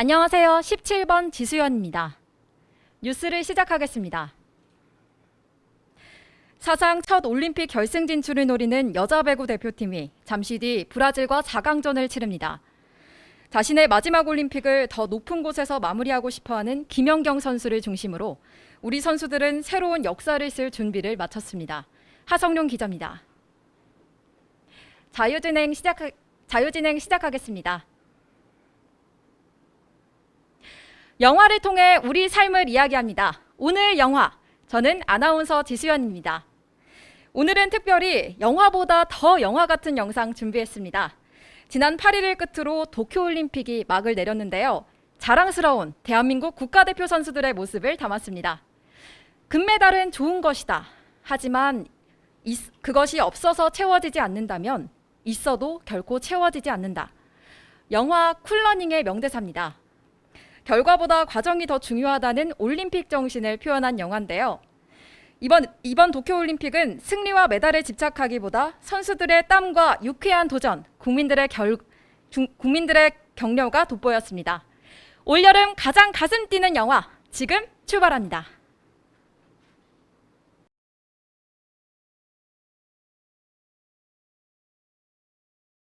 안녕하세요. 17번 지수연입니다. 뉴스를 시작하겠습니다. 사상 첫 올림픽 결승 진출을 노리는 여자 배구 대표팀이 잠시 뒤 브라질과 4강전을 치릅니다. 자신의 마지막 올림픽을 더 높은 곳에서 마무리하고 싶어하는 김연경 선수를 중심으로 우리 선수들은 새로운 역사를 쓸 준비를 마쳤습니다. 하성룡 기자입니다. 자유진행 시작 자유진행 시작하겠습니다. 영화를 통해 우리 삶을 이야기합니다. 오늘 영화 저는 아나운서 지수연입니다. 오늘은 특별히 영화보다 더 영화 같은 영상 준비했습니다. 지난 8일을 끝으로 도쿄올림픽이 막을 내렸는데요. 자랑스러운 대한민국 국가대표 선수들의 모습을 담았습니다. 금메달은 좋은 것이다. 하지만 있- 그것이 없어서 채워지지 않는다면 있어도 결코 채워지지 않는다. 영화 쿨러닝의 명대사입니다. 결과보다 과정이 더 중요하다는 올림픽 정신을 표현한 영화인데요. 이번 이번 도쿄 올림픽은 승리와 메달에 집착하기보다 선수들의 땀과 유쾌한 도전, 국민들의 결 중- 국민들의 격려가 돋보였습니다. 올여름 가장 가슴 뛰는 영화 지금 출발합니다.